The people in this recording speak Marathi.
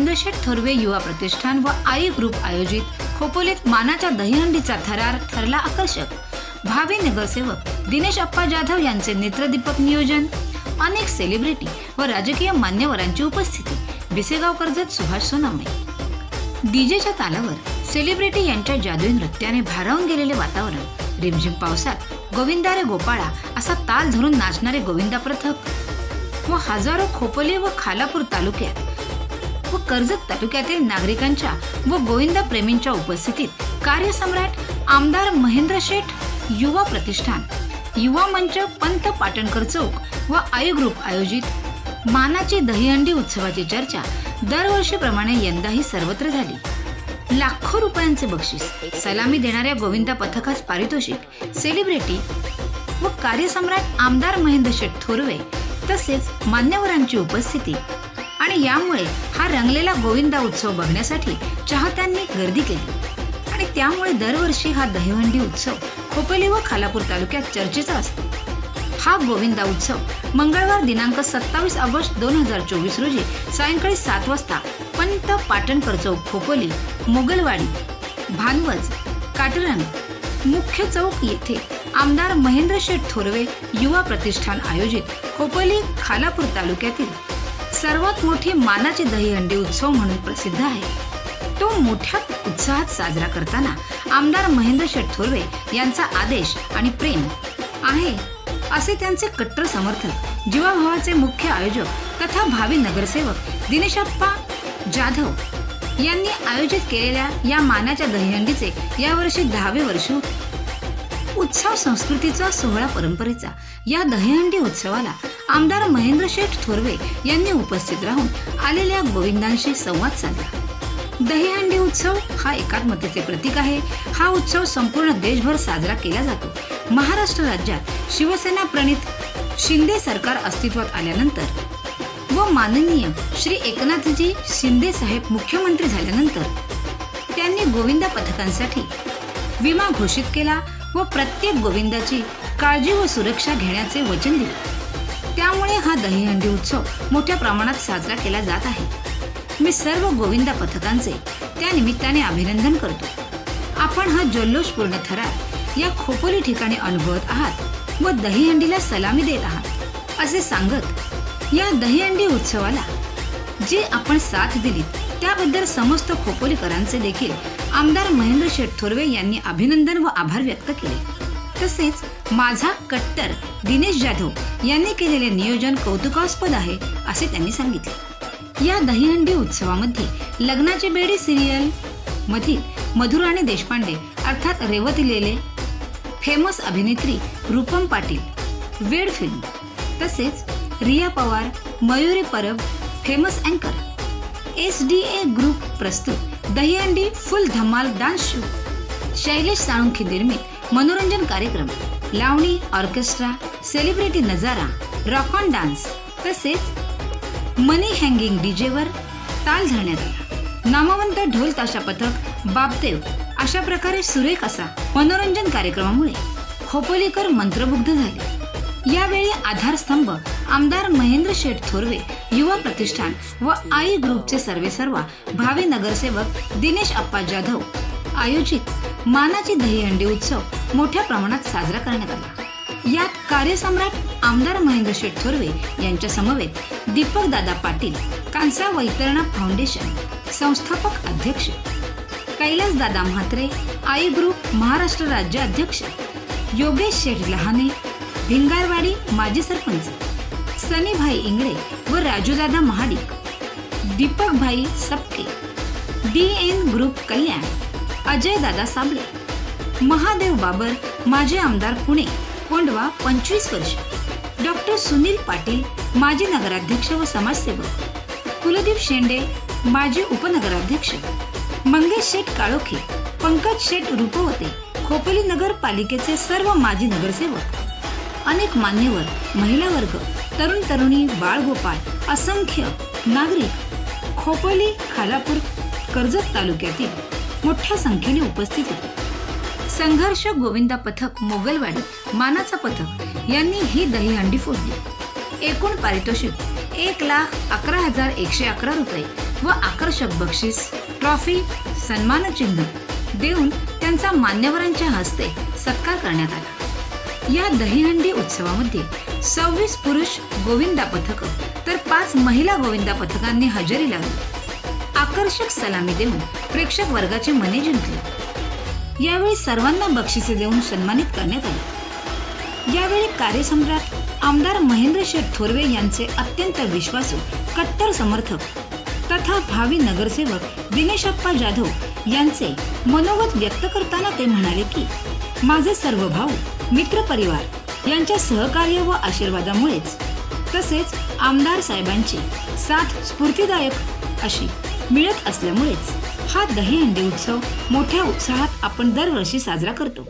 महेंद्र थोरवे युवा प्रतिष्ठान व आई ग्रुप आयोजित खोपोलीत मानाच्या दहीहंडीचा थरार ठरला आकर्षक. भावी नगरसेवक दिनेश अप्पा जाधव यांचे नेत्रदीपक नियोजन अनेक सेलिब्रिटी व राजकीय मान्यवरांची उपस्थिती. बिसेगाव कर्जत सुभाष सोनावणे डीजेच्या तालावर सेलिब्रिटी यांच्या जादुई नृत्याने भारावून गेलेले वातावरण. रिमझिम पावसात गोविंदारे गोपाळा असा ताल धरून नाचणारे गोविंदा पथक व हजारो खोपोली व खालापूर तालुक्यात व कर्जत तालुक्यातील नागरिकांच्या व गोविंदा प्रेमींच्या उपस्थितीत कार्यसम्राट आमदार महेंद्र शेठ युवा प्रतिष्ठान युवा मंच पंत पाटणकर चौक व आयु ग्रुप आयोजित मानाची दहीहंडी उत्सवाची चर्चा दरवर्षीप्रमाणे यंदाही सर्वत्र झाली. लाखो रुपयांचे बक्षीस सलामी देणाऱ्या गोविंदा पथकास पारितोषिक सेलिब्रिटी व कार्यसम्राट आमदार महेंद्र शेठ थोरवे तसेच मान्यवरांची उपस्थिती आणि यामुळे हा रंगलेला गोविंदा उत्सव बघण्यासाठी चाहत्यांनी गर्दी केली. आणि त्यामुळे दरवर्षी हा दहीहंडी उत्सव खोपोली व खालापूर तालुक्यात चर्चेचा असतो. हा गोविंदा उत्सव मंगळवार दिनांक सत्तावीस ऑगस्ट दोन हजार चोवीस रोजी सायंकाळी सात वाजता पंत पाटणकर चौक खोपोली मोगलवाडी भानवज काटरंग मुख्य चौक येथे आमदार महेंद्र शेठ थोरवे युवा प्रतिष्ठान आयोजित खोपोली खालापूर तालुक्यातील सर्वात मोठी मानाची दहीहंडी उत्सव म्हणून प्रसिद्ध आहे. तो मोठ्या उत्साहात साजरा करताना आमदार महेंद्र शेठोर्वे यांचा आदेश आणि प्रेम आहे असे त्यांचे कट्टर समर्थक जीवाभावाचे मुख्य आयोजक तथा भावी नगरसेवक दिनेशप्पा जाधव यांनी आयोजित केलेल्या या मानाच्या दहीहंडीचे यावर्षी दहावे वर्ष होते उत्सव संस्कृतीचा सोहळा परंपरेचा. या दहीहंडी उत्सवाला आमदार महेंद्र शेठ थोरवे यांनी उपस्थित राहून आलेल्या गोविंदांशी संवाद साधला. दहीहंडी उत्सव हा एकात्मतेचे प्रतीक आहे. हा उत्सव संपूर्ण देशभर साजरा केला जातो. महाराष्ट्र राज्यात शिवसेना प्रणित शिंदे सरकार अस्तित्वात आल्यानंतर व माननीय श्री एकनाथजी शिंदे साहेब मुख्यमंत्री झाल्यानंतर त्यांनी गोविंदा पथकांसाठी विमा घोषित केला व प्रत्येक गोविंदाची काळजी व सुरक्षा घेण्याचे वचन दिले. त्यामुळे हा दहीहंडी उत्सव मोठ्या प्रमाणात साजरा केला जात आहे. मी सर्व गोविंदा पथकांचे त्या निमित्ताने अभिनंदन करतो. आपण हा जल्लोषपूर्ण थरार या खोपोली ठिकाणी अनुभवत आहात व दहीहंडीला सलामी देत आहात असे सांगत या दहीहंडी उत्सवाला जे आपण साथ दिली त्याबद्दल समस्त खोपोलीकरांचे देखील आमदार महेंद्र शेठ थोरवे यांनी अभिनंदन व आभार व्यक्त केले. तसेच माझा कट्टर दिनेश जाधव यांनी केलेले नियोजन कौतुकास्पद आहे असे त्यांनी सांगितले. या दहीहंडी उत्सवामध्ये लग्नाची बेडी सिरियल मधील मधुराणी देशपांडे अर्थात रेवती लेले फेमस अभिनेत्री रूपम पाटील वेड फिल्म तसेच रिया पवार मयुरी परब फेमस अँकर एस डी ए ग्रुप प्रस्तुत दहीहंडी फुल धमाल डान्स शो शैलेश साळुंखी निर्मित मनोरंजन कार्यक्रम लावणी ऑर्केस्ट्रा सेलिब्रिटी नजारा रॉक ऑन डान्स तसेच मनी हँगिंग डीजेवर ताल धरण्यात आला. नामवंत ढोल ताशा पथक बापदेव अशा प्रकारे सुरेख असा मनोरंजन कार्यक्रमामुळे खोपोलीकर मंत्रमुग्ध झाले. यावेळी आधारस्तंभ आमदार महेंद्र शेठ थोरवे युवा प्रतिष्ठान व आई ग्रुपचे सर्वेसर्वा भावी नगरसेवक दिनेश अप्पा जाधव आयोजित मानाची दहीहंडी उत्सव मोठ्या प्रमाणात साजरा करण्यात आला. यात कार्यसम्राट आमदार महेंद्र शेठ थोरवे यांच्या समवेत दीपक दादा पाटील कांसा वैतरणा फाउंडेशन संस्थापक अध्यक्ष कैलास दादा म्हात्रे आई ग्रुप महाराष्ट्र राज्य अध्यक्ष योगेश शेठ लहाने भिंगारवाडी माजी सरपंच सनीभाई इंगळे व Rajudada Mahadik Deepakbhai Sapke D N group Kalyan Ajay Dada Sable. Mahadev Babar माजी आमदार पुणे कोंडवा पंचवीस वर्ष. डॉक्टर सुनील पाटील माजी नगराध्यक्ष व समाजसेवक. कुलदीप शेंडे माजी उपनगराध्यक्ष. मंगेश शेठ काळोखे पंकज शेठ रूपवते खोपोली नगरपालिकेचे सर्व माजी नगरसेवक. अनेक मान्यवर महिला वर्ग तरुण तरुणी बाळगोपाळ असंख्य नागरिक. खोपोली खालापूर कर्जत तालुक्यातील मोठ्या संख्येने उपस्थित होते. संघर्ष गोविंदा पथक मोगलवाडी मानाचा पथक यांनी ही दहीहंडी फोडली. एकूण पारितोषिक एक लाख अकरा हजार एकशे अकरा रुपये व आकर्षक बक्षीस ट्रॉफी सन्मानचिन्ह देऊन त्यांचा मान्यवरांच्या हस्ते सत्कार करण्यात आला. या दहीहंडी उत्सवामध्ये सव्वीस पुरुष गोविंदा पथक तर पाच महिला गोविंदा पथकांनी हजेरी लावली. आकर्षक सलामी देऊन प्रेक्षक वर्गाचे मने जिंकले. यावेळी सर्वांना बक्षिसे देऊन सन्मानित करण्यात आले. यावेळी कार्यसम्राट आमदार महेंद्र शेठ थोरवे यांचे अत्यंत विश्वासू कट्टर समर्थक तथा भावी नगरसेवक दिनेशप्पा जाधव यांचे मनोगत व्यक्त करताना ते म्हणाले की माझे सर्व भाऊ मित्रपरिवार यांच्या सहकार्य व आशीर्वादामुळेच तसेच आमदार साहेबांची साथ स्फूर्तीदायक अशी मिळत असल्यामुळेच हा दहीहंडी उत्सव मोठ्या उत्साहात आपण दरवर्षी साजरा करतो.